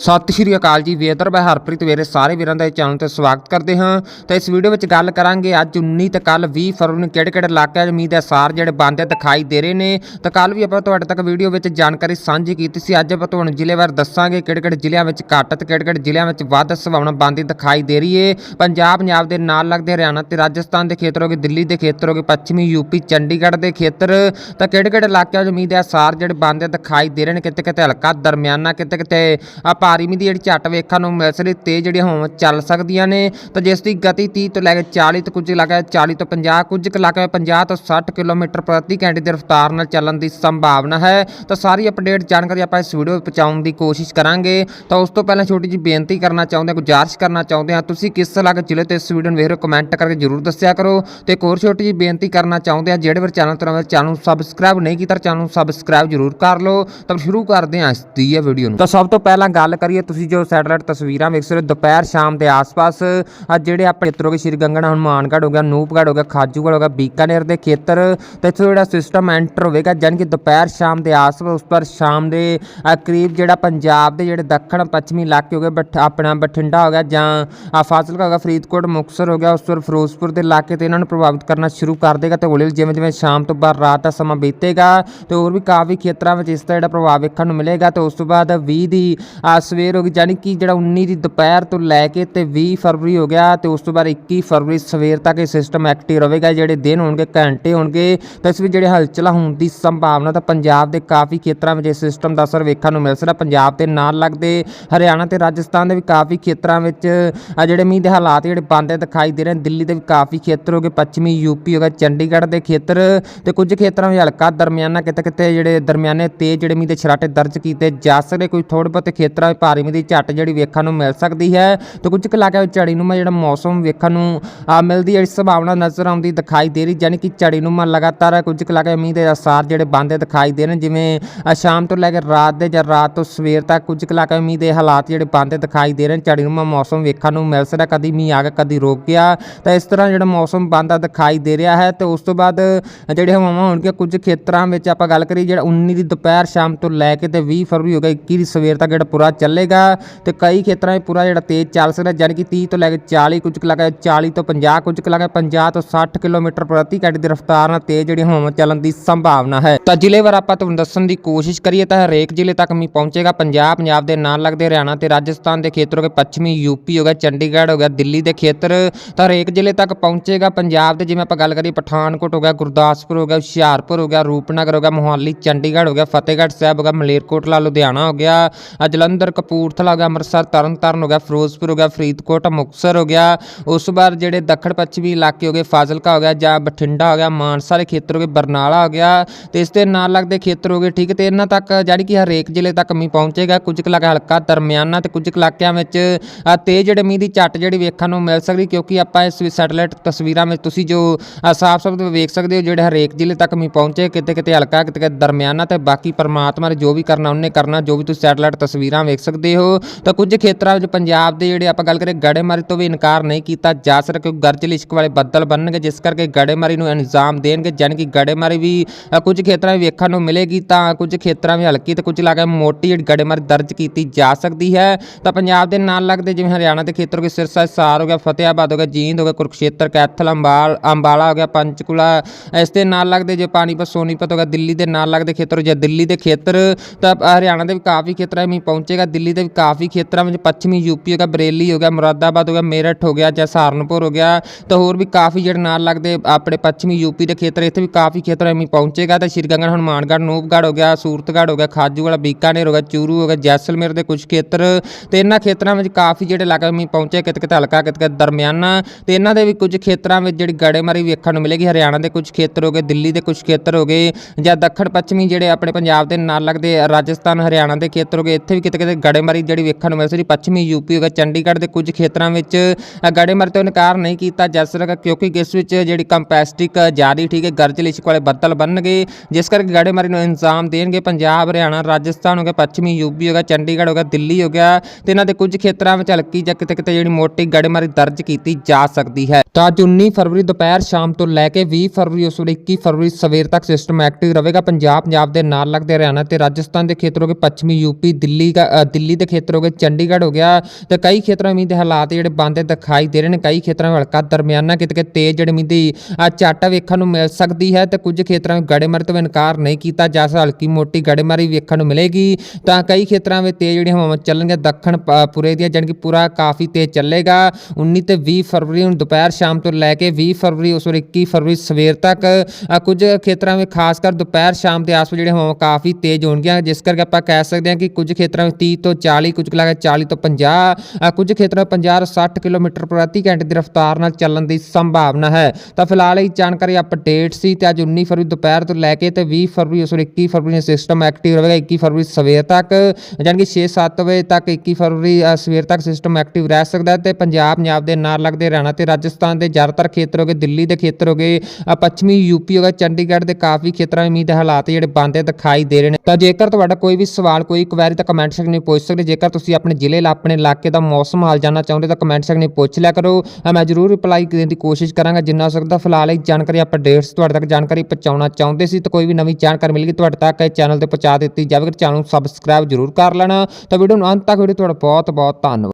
ਸਤਿ ਸ਼੍ਰੀ ਅਕਾਲ ਜੀ, ਵੇਦਰ ਮੈਂ ਹਰਪ੍ਰੀਤ ਵੇਰੇ ਸਾਰੇ ਵੀਰਾਂ ਦਾ ਇਹ ਚੈਨਲ ਤੇ ਸਵਾਗਤ ਕਰਦੇ ਹਾਂ। ਤਾਂ ਇਸ ਵੀਡੀਓ ਵਿੱਚ ਗੱਲ ਕਰਾਂਗੇ ਅੱਜ 19 ਤੇ ਕੱਲ 20 ਫਰਵਰੀ ਨੂੰ ਕਿਹੜੇ ਕਿਹੜੇ ਇਲਾਕਿਆਂ 'ਚ ਮੀਂਹ ਦੇ ਅਸਾਰ ਜਿਹੜੇ ਬੰਦੇ ਦਿਖਾਈ ਦੇ ਰਹੇ ਨੇ। ਤਾਂ ਕੱਲ ਵੀ ਆਪਾਂ ਤੁਹਾਡੇ ਤੱਕ ਵੀਡੀਓ ਵਿੱਚ ਜਾਣਕਾਰੀ ਸਾਂਝੀ ਕੀਤੀ ਸੀ। ਅੱਜ ਆਪਾਂ ਤੁਹਾਨੂੰ ਜ਼ਿਲ੍ਹੇਵਾਰ ਦੱਸਾਂਗੇ ਕਿਹੜੇ ਕਿਹੜੇ ਜ਼ਿਲ੍ਹਿਆਂ ਵਿੱਚ ਘੱਟ ਤੇ ਕਿਹੜੇ ਕਿਹੜੇ ਜ਼ਿਲ੍ਹਿਆਂ ਵਿੱਚ ਵੱਧ ਸੰਭਾਵਨਾ ਬੰਦੀ ਦਿਖਾਈ ਦੇ ਰਹੀ ਏ। ਪੰਜਾਬ ਪੰਜਾਬ ਦੇ ਨਾਲ ਲੱਗਦੇ ਹਰਿਆਣਾ ਤੇ ਰਾਜਸਥਾਨ ਦੇ ਖੇਤਰ ਹੋ ਗਏ, ਦਿੱਲੀ ਦੇ ਖੇਤਰ ਹੋ ਗਏ, ਪੱਛਮੀ ਯੂਪੀ, ਚੰਡੀਗੜ੍ਹ ਦੇ ਖੇਤਰ। ਤਾਂ ਕਿਹੜੇ ਕਿਹੜੇ ਇਲਾਕਿਆਂ 'ਚ ਮੀਂਹ ਦੇ ਅਸਾਰ ਜਿਹੜੇ ਬੰਦੇ ਦਿਖਾਈ ਦੇ ਰਹੇ ਨੇ ਕਿਤੇ ਕਿਤੇ ਹਲਕਾ ਦਰਮਿਆਨਾ ਕਿਤੇ ਕਿਤੇ ਆਪਾਂ ਭਾਰੀ ਮੀਂਹ ਦੀ ਜਿਹੜੀ ਝੱਟ ਵੇਖਣ ਨੂੰ ਮਿਲ ਸਕਦੀ ਤੇਜ਼ ਜਿਹੜੀਆਂ ਹਵਾਵਾਂ ਚੱਲ ਸਕਦੀਆਂ ਨੇ, ਤਾਂ ਜਿਸ ਦੀ ਗਤੀ 30 ਤੋਂ ਲੈ ਕੇ 40 ਤੋਂ ਕੁਝ ਇਲਾਕੇ 40 ਤੋਂ 50 ਕੁਝ ਕੁ ਇਲਾਕੇ ਵਿੱਚ 50 ਤੋਂ 60 ਕਿਲੋਮੀਟਰ ਪ੍ਰਤੀ ਘੰਟੇ ਦੀ ਰਫ਼ਤਾਰ ਨਾਲ ਚੱਲਣ ਦੀ ਸੰਭਾਵਨਾ ਹੈ। ਤਾਂ ਸਾਰੀ ਅਪਡੇਟ ਜਾਣਕਾਰੀ ਆਪਾਂ ਇਸ ਵੀਡੀਓ ਵਿੱਚ ਪਹੁੰਚਾਉਣ ਦੀ ਕੋਸ਼ਿਸ਼ ਕਰਾਂਗੇ। ਤਾਂ ਉਸ ਤੋਂ ਪਹਿਲਾਂ ਛੋਟੀ ਜਿਹੀ ਬੇਨਤੀ ਕਰਨਾ ਚਾਹੁੰਦੇ ਹਾਂ, ਗੁਜ਼ਾਰਿਸ਼ ਕਰਨਾ ਚਾਹੁੰਦੇ ਹਾਂ, ਤੁਸੀਂ ਕਿਸ ਇਲਾਕੇ ਜ਼ਿਲ੍ਹੇ ਤੇ ਇਸ ਵੀਡੀਓ ਨੂੰ ਵੇਖ ਰਹੇ ਹੋ ਕਮੈਂਟ ਕਰਕੇ ਜਰੂਰ ਦੱਸਿਆ ਕਰੋ। ਤੇ ਇੱਕ ਹੋਰ ਛੋਟੀ ਜਿਹੀ ਬੇਨਤੀ ਕਰਨਾ ਚਾਹੁੰਦੇ ਹਾਂ, ਜਿਹੜੇ ਵੀ ਚੈਨਲ ਤੋਂ ਚੈਨਲ ਨੂੰ ਸਬਸਕ੍ਰਾਈਬ ਨਹੀਂ ਕੀਤਾ ਚੈਨਲ ਨੂੰ ਸਬਸਕ੍ਰਾਈਬ ਜਰੂਰ ਕਰ ਲਓ। ਤਾਂ ਸ਼ੁਰੂ ਕਰਦੇ ਹਾਂ ਇਸ ਦੀ ਇਹ ਵੀਡੀਓ ਨੂੰ। ਤਾਂ ਸਭ ਤੋਂ ਪਹਿਲਾਂ ਗੱਲ ਕਰੀਏ, ਤੁਸੀਂ ਜੋ ਸੈਟਲਾਈਟ ਤਸਵੀਰਾਂ ਵੇਖ ਸਕਦੇ ਹੋ, ਦੁਪਹਿਰ ਸ਼ਾਮ ਦੇ ਆਸ-ਪਾਸ ਜਿਹੜੇ ਆਪਣੇ ਇੱਧਰੋਂ ਸ਼੍ਰੀ ਗੰਗਣਾ ਹਨੂਮਾਨਗੜ੍ਹ ਹੋ ਗਿਆ, ਨੂਪਗੜ੍ਹ ਹੋ ਗਿਆ ਖਾਜੂਗੜ੍ਹ ਹੋ ਗਿਆ, ਬੀਕਾਨੇਰ ਦੇ ਖੇਤਰ, ਤੇ ਇੱਥੋਂ ਜਿਹੜਾ ਸਿਸਟਮ ਐਂਟਰ ਹੋਵੇਗਾ, ਜਾਣੀ ਕਿ ਦੁਪਹਿਰ ਸ਼ਾਮ ਦੇ ਆਸ-ਪਾਸ, ਉਸ ਪਰ ਸ਼ਾਮ ਦੇ ਕਰੀਬ ਜਿਹੜਾ ਪੰਜਾਬ ਦੇ ਜਿਹੜੇ ਦੱਖਣ, ਪੱਛਮੀ ਇਲਾਕੇ ਹੋ ਗਏ, ਬਠ, ਆਪਣਾ ਬਠਿੰਡਾ ਹੋ ਗਿਆ, ਜਾਂ ਫਾਜ਼ਿਲਕਾ ਹੋ ਗਿਆ, ਫਰੀਦਕੋਟ, ਮੁਕਤਸਰ ਹੋ ਗਿਆ, ਉਸ ਤੋਂ ਫਿਰੋਜ਼ਪੁਰ ਦੇ ਇਲਾਕੇ ਤੇ ਇਹਨਾਂ ਨੂੰ ਪ੍ਰਭਾਵਿਤ ਕਰਨਾ ਸ਼ੁਰੂ ਕਰ ਦੇਗਾ, ਤੇ ਹੌਲੀ ਹੌਲੀ ਜਿਵੇਂ ਜਿਵੇਂ ਸ਼ਾਮ ਤੋਂ ਬਾਅਦ ਰਾਤ ਦਾ ਸਮਾਂ ਬੀਤੇਗਾ, ਤੇ ਹੋਰ ਵੀ ਕਾਫੀ ਖੇਤਰਾਂ ਵਿੱਚ ਇਸ ਦਾ ਜਿਹੜਾ ਪ੍ਰਭਾਵ ਵੇਖਣ ਨੂੰ ਮਿਲੇਗਾ, ਤੇ ਉਸ ਤੋਂ ਬਾਅਦ 20 ਦੀ ਸਵੇਰ ਹੋ ਗਈ, ਜਾਣੀ ਕਿ ਜਿਹੜਾ 19 ਦੀ ਦੁਪਹਿਰ ਤੋਂ ਲੈ ਕੇ ਤੇ 20 ਫਰਵਰੀ ਹੋ ਗਿਆ ਤੇ ਉਸ ਤੋਂ ਬਾਅਦ 21 ਫਰਵਰੀ ਸਵੇਰ ਤੱਕ ਇਹ ਸਿਸਟਮ ਐਕਟਿਵ ਰਹੇਗਾ, ਜਿਹੜੇ ਦਿਨ ਹੋਣਗੇ, ਘੰਟੇ ਹੋਣਗੇ। ਤਾਂ ਇਸ ਵਿੱਚ ਜਿਹੜੇ ਹਲਚਲਾ ਹੋਣ ਦੀ ਸੰਭਾਵਨਾ ਤਾਂ ਪੰਜਾਬ ਦੇ ਕਾਫੀ ਖੇਤਰਾਂ ਵਿੱਚ ਇਸ ਸਿਸਟਮ ਦਾ ਅਸਰ ਵੇਖਣ ਨੂੰ ਮਿਲ ਸਕਦਾ। ਪੰਜਾਬ ਦੇ ਨਾਲ ਲੱਗਦੇ ਹਰਿਆਣਾ ਤੇ ਰਾਜਸਥਾਨ ਦੇ ਵੀ ਕਾਫੀ ਖੇਤਰਾਂ ਵਿੱਚ ਜਿਹੜੇ ਮੀਂਹ ਦੇ ਹਾਲਾਤ ਜਿਹੜੇ ਬੰਦੇ ਦਿਖਾਈ ਦੇ ਰਹੇ ਨੇ। ਦਿੱਲੀ ਦੇ ਵੀ ਕਾਫੀ ਖੇਤਰ ਹੋ ਗਏ, ਪੱਛਮੀ ਯੂਪੀ ਹੋ ਗਿਆ, ਚੰਡੀਗੜ੍ਹ ਦੇ ਖੇਤਰ ਤੇ ਕੁਝ ਖੇਤਰਾਂ ਵਿੱਚ ਹਲਕਾ ਦਰਮਿਆਨਾ ਕਿਤੇ ਕਿਤੇ ਜਿਹੜੇ ਦਰਮਿਆਨੇ ਤੇਜ਼ ਜਿਹੜੇ ਮੀਂਹ ਦੇ ਛਰਾਟੇ ਦਰਜ ਕੀਤੇ ਜਾ ਸਕਦੇ। ਕੋਈ ਥੋੜ੍ਹੇ ਬਹੁਤੇ ਖੇਤਰਾਂ ਵਿੱਚ ਭਾਰੀ ਮੀਂਹ ਦੀ ਝੱਟ ਜਿਹੜੀ ਵੇਖਣ ਨੂੰ ਮਿਲ ਸਕਦੀ ਹੈ। ਤੇ ਕੁਝ ਕੁ ਇਲਾਕਿਆਂ ਵਿੱਚ ਝੜੀਨੁਮਾ ਜਿਹੜਾ ਮੌਸਮ ਵੇਖਣ ਨੂੰ ਮਿਲਦੀ ਹੈ। ਇਸ ਸੰਭਾਵਨਾ ਨਜ਼ਰ ਆਉਂਦੀ ਦਿਖਾਈ ਦੇ ਰਹੀ, ਜਾਣੀ ਕਿ ਝੜੀਨੁਮਾ ਲਗਾਤਾਰ ਕੁਝ ਕੁ ਇਲਾਕਿਆਂ ਮੀਂਹ ਦੇ ਅਸਾਰ ਜਿਹੜੇ ਬੰਦੇ ਦਿਖਾਈ ਦੇ ਰਹੇ ਨੇ, ਜਿਵੇਂ ਸ਼ਾਮ ਤੋਂ ਲੈ ਕੇ ਰਾਤ ਦੇ ਜਾਂ ਰਾਤ ਤੋਂ ਸਵੇਰ ਤੱਕ ਕੁਝ ਕੁ ਇਲਾਕਿਆਂ ਮੀਂਹ ਦੇ ਹਾਲਾਤ ਜਿਹੜੇ ਬੰਦੇ ਦਿਖਾਈ ਦੇ ਰਹੇ ਨੇ। ਝੜੀਨੁਮਾ ਮੌਸਮ ਵੇਖਣ ਨੂੰ ਮਿਲ ਸਕਦਾ, ਕਦੀ ਮੀਂਹ ਆ ਗਿਆ, ਕਦੀ ਰੁਕ ਗਿਆ। ਤਾਂ ਇਸ ਤਰ੍ਹਾਂ ਜਿਹੜਾ ਮੌਸਮ ਬੰਦਾ ਦਿਖਾਈ ਦੇ ਰਿਹਾ ਹੈ। ਤੇ ਉਸ ਤੋਂ ਬਾਅਦ ਜਿਹੜੇ ਹਵਾਵਾਂ ਹੋਣਗੀਆਂ, ਕੁਝ ਖੇਤਰਾਂ ਵਿੱਚ ਆਪਾਂ ਗੱਲ ਕਰੀ ਜਿਹੜਾ 19 ਦੀ ਦੁਪਹਿਰ ਸ਼ਾਮ ਤੋਂ ਲੈ ਕੇ ਤੇ 20 ਫਰਵਰੀ ਹੋ ਗਿਆ 21 ਦੀ ਸਵੇਰ ਤੱਕ ਜਿਹੜਾ ਪੂਰਾ ਚੱਲੇਗਾ ਤੇ ਕਈ ਖੇਤਰਾਂ 'ਚ ਪੂਰਾ ਜਿਹੜਾ ਤੇਜ਼ ਚੱਲ ਸਕਦਾ, ਜਾਣੀ ਕਿ 30 ਤੋਂ ਲੈ ਕੇ 40 ਕੁਝ ਕੁ ਲੱਗਾ 40 ਤੋਂ 50 ਕੁਝ ਕੁ ਲੱਗਾ 50 ਤੋਂ 60 ਕਿਲੋਮੀਟਰ ਪ੍ਰਤੀ ਘੰਟੇ ਦੀ ਰਫ਼ਤਾਰ ਨਾਲ ਤੇਜ਼ ਜਿਹੜੀ ਹਵਾਵਾਂ ਚੱਲਣ ਦੀ ਸੰਭਾਵਨਾ ਹੈ। ਤਾਂ ਜ਼ਿਲ੍ਹੇਵਾਰ ਆਪਾਂ ਤੁਹਾਨੂੰ ਦੱਸਣ ਦੀ ਕੋਸ਼ਿਸ਼ ਕਰੀਏ ਤਾਂ ਹਰੇਕ ਜ਼ਿਲ੍ਹੇ ਤੱਕ ਮੀਂਹ ਪਹੁੰਚੇਗਾ। ਪੰਜਾਬ ਪੰਜਾਬ ਦੇ ਨਾਲ ਲੱਗਦੇ ਹਰਿਆਣਾ ਤੇ ਰਾਜਸਥਾਨ ਦੇ ਖੇਤਰ ਹੋ ਗਏ ਪੱਛਮੀ ਯੂਪੀ ਹੋ ਗਿਆ, ਚੰਡੀਗੜ੍ਹ ਹੋ ਗਿਆ, ਦਿੱਲੀ ਦੇ ਖੇਤਰ ਤਾਂ ਹਰੇਕ ਜ਼ਿਲ੍ਹੇ ਤੱਕ ਪਹੁੰਚੇਗਾ। ਪੰਜਾਬ ਦੇ ਜਿਵੇਂ ਆਪਾਂ ਗੱਲ ਕਰੀਏ ਪਠਾਨਕੋਟ ਹੋ ਗਿਆ, ਗੁਰਦਾਸਪੁਰ ਹੋ ਗਿਆ, ਹੁਸ਼ਿਆਰਪੁਰ ਹੋ ਗਿਆ, ਰੂਪਨਗਰ ਹੋ ਗਿਆ, ਮੋਹਾਲੀ, ਚੰਡੀਗੜ੍ਹ ਹੋ ਗਿਆ, ਫਤਿਹਗੜ੍ਹ ਸਾਹਿਬ ਹੋ ਗਿਆ, ਮਲੇਰਕੋਟਲਾ, ਲੁਧਿਆਣਾ ਹੋ ਗਿਆ ਜਲੰਧਰ ਜਲੰਧਰ ਕਪੂਰਥਲਾ ਹੋ ਗਿਆ, ਅੰਮ੍ਰਿਤਸਰ, ਤਰਨਤਾਰਨ ਹੋ ਗਿਆ, ਫਿਰੋਜ਼ਪੁਰ ਹੋ ਗਿਆ, ਫਰੀਦਕੋਟ, ਮੁਕਤਸਰ ਹੋ ਗਿਆ। ਉਸ ਤੋਂ ਬਾਅਦ ਜਿਹੜੇ ਦੱਖਣ ਪੱਛਮੀ ਇਲਾਕੇ ਹੋ ਗਏ, ਫਾਜ਼ਿਲਕਾ ਹੋ ਗਿਆ ਜਾਂ ਬਠਿੰਡਾ ਹੋ ਗਿਆ, ਮਾਨਸਾ ਦੇ ਖੇਤਰ ਹੋ ਗਏ, ਬਰਨਾਲਾ ਹੋ ਗਿਆ, ਤੇ ਇਸ ਦੇ ਨਾਲ ਲੱਗਦੇ ਖੇਤਰ ਹੋ ਗਏ, ਠੀਕ, ਤੇ ਇਹਨਾਂ ਤੱਕ ਜਾਣੀ ਕਿ ਹਰੇਕ ਜ਼ਿਲ੍ਹੇ ਤੱਕ ਮੀਂਹ ਪਹੁੰਚੇਗਾ। ਕੁਝ ਕੁ ਇਲਾਕੇ ਹਲਕਾ ਦਰਮਿਆਨਾ ਤੇ ਕੁਝ ਕੁ ਇਲਾਕਿਆਂ ਵਿੱਚ ਤੇਜ਼ ਜਿਹੜੇ ਮੀਂਹ ਦੀ ਝੱਟ ਜਿਹੜੀ ਵੇਖਣ ਨੂੰ ਮਿਲ ਸਕਦੀ, ਕਿਉਂਕਿ ਆਪਾਂ ਇਸ ਸੈਟੇਲਾਈਟ ਤਸਵੀਰਾਂ ਵਿੱਚ ਤੁਸੀਂ ਜੋ ਸਾਫ਼-ਸਾਫ਼ ਵੇਖ ਸਕਦੇ ਹੋ, ਜਿਹੜੇ ਹਰੇਕ ਜ਼ਿਲ੍ਹੇ ਤੱਕ ਮੀਂਹ ਪਹੁੰਚੇ ਕਿਤੇ ਕਿਤੇ ਹਲਕਾ ਕਿਤੇ ਕਿਤੇ ਦਰਮਿਆਨਾ ਤੇ ਬਾਕੀ ਪਰਮਾਤਮਾ ਨੇ ਜੋ ਵੀ ਕਰਨਾ, ਉਹਨੇ ਕਰਨਾ, ਜੋ ਵੀ ਤੁਸੀਂ ਸੈਟਲਾਈਟ ਤਸਵੀਰਾਂ ਵੇਖ ਸਕਦੇ ਹੋ। ਤਾਂ ਕੁਝ ਖੇਤਰਾਂ ਵਿੱਚ ਪੰਜਾਬ ਦੇ ਜਿਹੜੇ ਆਪਾਂ ਗੱਲ ਕਰੀਏ, ਗੜੇਮਾਰੀ ਤੋਂ ਵੀ ਇਨਕਾਰ ਨਹੀਂ ਕੀਤਾ ਜਾ ਸਕਦਾ ਕਿਉਂਕਿ ਗਰਜ ਲਿਸ਼ਕ ਵਾਲੇ ਬੱਦਲ ਬਣਨਗੇ, ਜਿਸ ਕਰਕੇ ਗੜੇਮਾਰੀ ਨੂੰ ਇਨਜ਼ਾਮ ਦੇਣਗੇ। ਜਾਣੀ ਕਿ ਗੜੇਮਾਰੀ ਵੀ ਕੁਝ ਖੇਤਰਾਂ ਵਿੱਚ ਵੇਖਣ ਨੂੰ ਮਿਲੇਗੀ ਤਾਂ ਕੁਝ ਖੇਤਰਾਂ ਵਿੱਚ ਹਲਕੀ ਤੇ ਕੁਝ ਇਲਾਕਿਆਂ ਮੋਟੀ ਜਿਹੜੀ ਗੜੇਮਾਰੀ ਦਰਜ ਕੀਤੀ ਜਾ ਸਕਦੀ ਹੈ। ਤਾਂ ਪੰਜਾਬ ਦੇ ਨਾਲ ਲੱਗਦੇ ਜਿਵੇਂ ਹਰਿਆਣਾ ਦੇ ਖੇਤਰ ਹੋ ਗਏ, ਸਿਰਸਾ ਸਾਰ ਹੋ ਗਿਆ ਫਤਿਆਬਾਦ ਹੋ ਗਿਆ, ਜੀਂਦ ਹੋ ਗਿਆ, ਕੁਰਕਸ਼ੇਤਰ, ਕੈਥਲ, ਅੰਬਾਲ, ਅੰਬਾਲਾ ਹੋ ਗਿਆ, ਪੰਚਕੂਲਾ। ਇਸ ਦੇ ਨਾਲ ਲੱਗਦੇ ਜੇ ਪਾਣੀਪਤ, ਸੋਨੀਪਤ ਹੋ ਗਿਆ, ਦਿੱਲੀ ਦੇ ਨਾਲ ਲੱਗਦੇ ਖੇਤਰ ਜਾਂ ਦਿੱਲੀ ਦੇ ਖੇਤਰ। ਤਾਂ ਹਰਿਆਣਾ ਦੇ ਵੀ ਕਾਫੀ ਖੇਤਰਾਂ ਵਿੱਚ ਪਹੁੰਚੇਗਾ। ਦਿੱਲੀ ਦੇ ਵੀ ਕਾਫੀ ਖੇਤਰਾਂ ਵਿੱਚ ਪੱਛਮੀ ਯੂਪੀ ਹੋ ਗਿਆ, ਬਰੇਲੀ ਹੋ ਗਿਆ, ਮੁਰਾਦਾਬਾਦ ਹੋ ਗਿਆ, ਮੇਰਠ ਹੋ ਗਿਆ, ਜਾਂ ਸਹਾਰਨਪੁਰ ਹੋ ਗਿਆ, ਤਾਂ ਹੋਰ ਵੀ ਕਾਫੀ ਜਿਹੜੇ ਨਾਲ ਲੱਗਦੇ ਆਪਣੇ ਪੱਛਮੀ ਯੂਪੀ ਦੇ ਖੇਤਰ, ਇੱਥੇ ਵੀ ਕਾਫੀ ਖੇਤਰ ਵਿੱਚ ਪਹੁੰਚੇਗਾ। ਤਾਂ ਸ਼੍ਰੀ ਗੰਗਾ ਹਨੂਮਾਨਗੜ੍ਹ, ਨੂਪਗੜ੍ਹ ਹੋ ਗਿਆ, ਸੂਰਤਗੜ੍ਹ ਹੋ ਗਿਆ, ਖਾਜੂਵਾਲਾ, ਬੀਕਾਨੇਰ ਹੋ ਗਿਆ, ਚੂਰੂ ਹੋ ਗਿਆ, ਜੈਸਲਮੇਰ ਦੇ ਕੁਝ ਖੇਤਰ, ਤੇ ਇਹਨਾਂ ਖੇਤਰਾਂ ਵਿੱਚ ਕਾਫੀ ਜਿਹੜੇ ਇਲਾਕੇ ਵਿੱਚ ਮੀਂਹ ਪਹੁੰਚੇ ਕਿਤੇ ਕਿਤੇ ਹਲਕਾ ਕਿਤੇ ਕਿਤੇ ਦਰਮਿਆਨਾ, ਤੇ ਇਹਨਾਂ ਦੇ ਵੀ ਕੁਝ ਖੇਤਰਾਂ ਵਿੱਚ ਜਿਹੜੀ ਗੜੇਮਾਰੀ ਵੇਖਣ ਨੂੰ ਮਿਲੇਗੀ। ਹਰਿਆਣਾ ਦੇ ਕੁਝ ਖੇਤਰ ਹੋ ਗਏ, ਦਿੱਲੀ ਦੇ ਕੁਝ ਖੇਤਰ ਹੋ ਗਏ, ਜਾਂ ਦੱਖਣ ਪੱਛਮੀ ਜਿਹੜੇ ਆਪਣੇ ਪੰਜਾਬ ਦੇ ਨਾਲ ਲੱਗਦੇ ਰਾਜਸਥਾਨ, ਹਰਿਆਣਾ ਦੇ ਖੇਤਰ ਹੋ ਗਏ, ਇੱਥੇ ਵੀ ਕਿਤੇ ਕਿਤੇ ਗੜੇਮਾਰੀ ਜਿਹੜੀ ਵੇਖਣ ਨੂੰ ਮਿਲ ਸਕਦੀ, ਪੱਛਮੀ ਯੂਪੀ ਹੋ ਗਿਆ, ਚੰਡੀਗੜ੍ਹ ਦੇ ਕੁਝ ਖੇਤਰਾਂ ਵਿੱਚ ਗੜੇਮਾਰੀ ਤੋਂ ਇਨਕਾਰ ਨਹੀਂ ਕੀਤਾ ਜਾ ਸਕਦਾ ਕਿਉਂਕਿ ਇਸ ਵਿੱਚ ਜਿਹੜੀ ਕੰਪੈਸਟਿਕ ਜਾਰੀ, ਠੀਕ ਹੈ, ਗਰਜ ਲਿਸ਼ਕ ਵਾਲੇ ਬੱਦਲ ਬਣਨਗੇ, ਜਿਸ ਕਰਕੇ ਗੜੇਮਾਰੀ ਨੂੰ ਇੰਤਜ਼ਾਮ ਦੇਣਗੇ ਪੰਜਾਬ, ਹਰਿਆਣਾ, ਰਾਜਸਥਾਨ ਹੋ ਗਿਆ, ਪੱਛਮੀ ਯੂਪੀ ਹੋ ਗਿਆ, ਚੰਡੀਗੜ੍ਹ ਹੋ ਗਿਆ, ਦਿੱਲੀ ਹੋ ਗਿਆ, ਤੇ ਇਹਨਾਂ ਦੇ ਕੁਝ ਖੇਤਰਾਂ ਵਿੱਚ ਹਲਕੀ ਜਾਂ ਕਿਤੇ ਕਿਤੇ ਜਿਹੜੀ ਮੋਟੀ ਗੜੇਮਾਰੀ ਦਰਜ ਕੀਤੀ ਜਾ ਸਕਦੀ ਹੈ। ਤਾਂ ਅੱਜ 19 ਫਰਵਰੀ ਦੁਪਹਿਰ ਸ਼ਾਮ ਤੋਂ ਲੈ ਕੇ 20 ਫਰਵਰੀ, ਉਸ ਵੇਲੇ 21 ਫਰਵਰੀ ਸਵੇਰ ਤੱਕ ਸਿਸਟਮ ਐਕਟਿਵ ਰਹੇਗਾ, ਪੰਜਾਬ ਪੰਜਾਬ ਦੇ ਨਾਲ ਲੱਗਦੇ ਹਰਿਆਣਾ ਤੇ ਰਾਜਸਥਾਨ ਦੇ ਖੇਤਰ ਹੋ ਗਏ, ਪੱਛਮੀ ਯੂਪੀ ਦਿੱਲੀ ਦਾ ਅ, ਦਿੱਲੀ ਦੇ ਖੇਤਰ ਹੋ ਗਏ ਚੰਡੀਗੜ੍ਹ ਹੋ ਗਿਆ ਤੇ ਕਈ ਖੇਤਰਾਂ ਮੀਂਹ ਦੇ ਹਾਲਾਤ ਜਿਹੜੇ ਬੰਦੇ ਦਿਖਾਈ ਦੇ ਰਹੇ ਨੇ ਕਈ ਖੇਤਰਾਂ ਵਿੱਚ ਹਲਕਾ ਦਰਮਿਆਨਾ ਕਿਤੇ ਕਿ ਤੇਜ਼ ਜਿਹੜੇ ਮੀਂਹ ਦੀ ਆ ਝੱਟ ਵੇਖਣ ਨੂੰ ਮਿਲ ਸਕਦੀ ਹੈ ਤੇ ਕੁਝ ਖੇਤਰਾਂ ਵਿੱਚ ਗੜੇਮਾਰੀ ਤੋਂ ਇਨਕਾਰ ਨਹੀਂ ਕੀਤਾ ਜਾ ਸਕਦਾ ਹਲਕੀ ਮੋਟੀ ਗੜੇਮਾਰੀ ਵੇਖਣ ਨੂੰ ਮਿਲੇਗੀ। ਤਾਂ ਕਈ ਖੇਤਰਾਂ ਵਿੱਚ ਤੇਜ਼ ਜਿਹੜੀਆਂ ਹਵਾਵਾਂ ਚੱਲਣਗੀਆਂ ਦੱਖਣ ਪ- ਪੂਰੇ ਦੀਆਂ ਜਾਣੀ ਕਿ ਪੂਰਾ ਕਾਫੀ ਤੇਜ਼ ਚੱਲੇਗਾ। 19 ਤੇ 20 ਫਰਵਰੀ ਨੂੰ ਦੁਪਹਿਰ ਸ਼ਾਮ ਤੋਂ ਲੈ ਕੇ 20 ਫਰਵਰੀ ਉਸ ਵੇਲੇ 21 ਫਰਵਰੀ ਸਵੇਰ ਤੱਕ ਕੁਝ ਖੇਤਰਾਂ ਵਿੱਚ ਖਾਸ ਕਰ ਦੁਪਹਿਰ ਸ਼ਾਮ ਦੇ ਆਸ-ਪਾਸ ਜਿਹੜੀਆਂ ਹਵਾਵਾਂ ਕਾਫੀ ਤੇਜ਼ ਹੋਣਗੀਆਂ ਜਿਸ ਕਰਕੇ ਆਪਾਂ ਕਹਿ ਸਕਦੇ ਹਾਂ ਕਿ ਕੁਝ ਖੇਤਰਾਂ ਵਿੱਚ 30 ਤੋਂ 40 ਕੁਝ ਇਲਾਕੇ 40 ਤੋਂ 50 ਅ, ਕੁਝ ਖੇਤਰਾਂ ਵਿੱਚ 50 60 ਕਿਲੋਮੀਟਰ ਪ੍ਰਤੀ ਘੰਟੇ ਦੀ ਰਫ਼ਤਾਰ ਨਾਲ ਚੱਲਣ ਦੀ ਸੰਭਾਵਨਾ ਹੈ। ਤਾਂ ਫਿਲਹਾਲ ਇਹ ਜਾਣਕਾਰੀ ਅਪਡੇਟ ਸੀ ਤੇ ਅੱਜ 19 ਫਰਵਰੀ ਦੁਪਹਿਰ ਤੋਂ ਲੈ ਕੇ ਤੇ 20 ਫਰਵਰੀ ਉਸ ਵੇਲੇ 21 ਫਰਵਰੀ ਨੂੰ ਸਿਸਟਮ ਐਕਟਿਵ ਰਹੇਗਾ। 21 ਫਰਵਰੀ ਸਵੇਰ ਤੱਕ ਜਾਣੀ ਕਿ 6-7 ਵਜੇ ਤੱਕ 21 ਫਰਵਰੀ ਸਵੇਰ ਤੱਕ ਸਿਸਟਮ ਐਕਟਿਵ ਰਹਿ ਸਕਦਾ ਤੇ ਪੰਜਾਬ ਪੰਜਾਬ ਦੇ ਨਾਲ ਲੱਗਦੇ ਹਰਿਆਣਾ ਤੇ ਰਾਜਸਥਾਨ ਦੇ ਜ਼ਿਆਦਾਤਰ ਖੇਤਰ ਹੋ ਗਏ ਦਿੱਲੀ ਦੇ ਖੇਤਰ ਹੋ ਗਏ ਪੱਛਮੀ ਯੂਪੀ ਹੋ ਗਿਆ ਚੰਡੀਗੜ੍ਹ ਦੇ ਕਾਫੀ ਖੇਤਰਾਂ ਵਿੱਚ ਮੀਂਹ ਦੇ ਹਾਲਾਤ ਜਿਹੜੇ ਬਣਦੇ ਦਿਖਾਈ ਦੇ ਰਹੇ ਨੇ। ਤਾਂ ਜੇਕਰ ਤੁਹਾਡਾ ਕੋਈ ਵੀ ਸਵਾਲ ਕੋਈ ਕੁਐਰੀ ਤਾਂ ਕਮੈਂਟ ਸੈਕਸ਼ਨ ਵਿੱਚ ਪੁੱਛ ਸਕਦੇ। ਜੇਕਰ ਤੁਸੀਂ ਆਪਣੇ ਜ਼ਿਲ੍ਹੇ ਜਾਂ ਆਪਣੇ ਇਲਾਕੇ ਦਾ ਮੌਸਮ ਹਾਲ ਜਾਣਨਾ ਚਾਹੁੰਦੇ ਤਾਂ ਕਮੈਂਟ ਸੈਕਸ਼ਨ ਵਿੱਚ ਪੁੱਛ ਲਿਆ ਕਰੋ। ਮੈਂ ਜ਼ਰੂਰ ਰਿਪਲਾਈ ਦੇਣ ਦੀ ਕੋਸ਼ਿਸ਼ ਕਰਾਂਗਾ। ਜਿੰਨਾ ਸਕਦਾ ਫਿਲਹਾਲ ਇਹ ਜਾਣਕਾਰੀ ਅਪਡੇਟਸ ਤੁਹਾਡੇ ਤੱਕ ਜਾਣਕਾਰੀ ਪਹੁੰਚਾਉਣਾ ਚਾਹੁੰਦੇ ਸੀ। ਤਾਂ ਕੋਈ ਵੀ ਨਵੀਂ ਜਾਣਕਾਰੀ ਮਿਲ ਗਈ ਤੁਹਾਡੇ ਤੱਕ, ਇਹ ਚੈਨਲ ਤੇ ਪਹੁੰਚਾ ਦਿੱਤੀ ਜਾਵੇਗੀ। ਚੈਨਲ ਨੂੰ ਸਬਸਕ੍ਰਾਈਬ ਜ਼ਰੂਰ ਕਰ ਲੈਣਾ। ਤਾਂ ਵੀਡੀਓ ਨੂੰ ਅੰਤ ਤੱਕ ਵੀਡੀਓ ਤੁਹਾਡਾ ਬਹੁਤ ਬਹੁਤ ਧੰਨਵਾਦ।